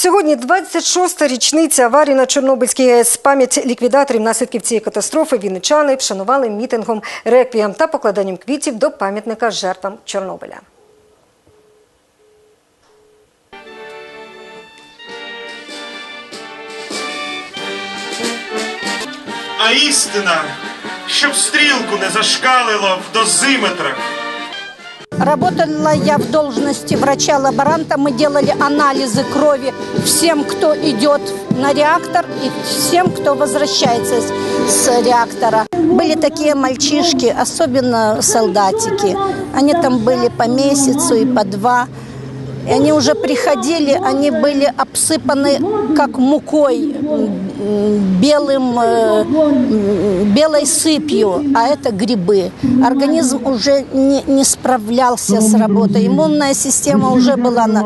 Сьогодні 26-та річниця аварії на Чорнобильській АЕС. Пам'ять ліквідаторів наслідків цієї катастрофи вінничани вшанували мітингом реквієм та покладанням квітів до пам'ятника жертвам Чорнобиля. а істина, щоб стрілку не зашкалило в дозиметрах. Работала я в должности врача-лаборанта. Мы делали анализы крови всем, кто идет на реактор и всем, кто возвращается с, реактора. Были такие мальчишки, особенно солдатики. Они там были по месяцу и по два. И они уже приходили, они были обсыпаны как мукой, белым, э, м, белой сыпью, а это грибы. Организм уже не, не справлялся с работой. Иммунная система уже была на,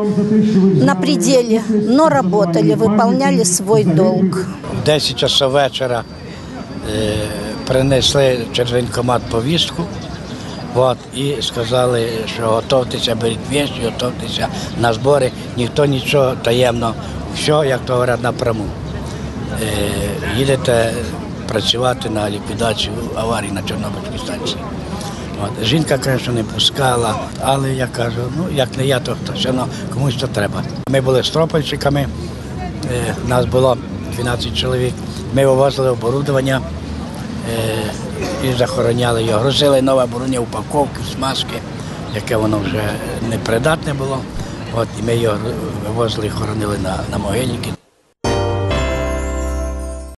на пределе, но работали, выполняли свой долг. В 10 часов вечора е, принесли через воєнкомат повістку. От, і сказали, що готуйтеся, беріть вещи, готуйтеся на збори, ніхто нічого таємно, все, як то говорять, напряму. Їдете працювати на ліквідацію аварії на Чорнобильській станції. От, жінка, звісно, не пускала, але я кажу, ну як не я, то хто все одно комусь то треба. Ми були стропольщиками, е, нас було 12 чоловік. Ми вивозили оборудовання і захороняли його. Грузили нове оборудовання, упаковки, смазки, яке воно вже непридатне було. От, і ми його вивозили і хоронили на, на могильники.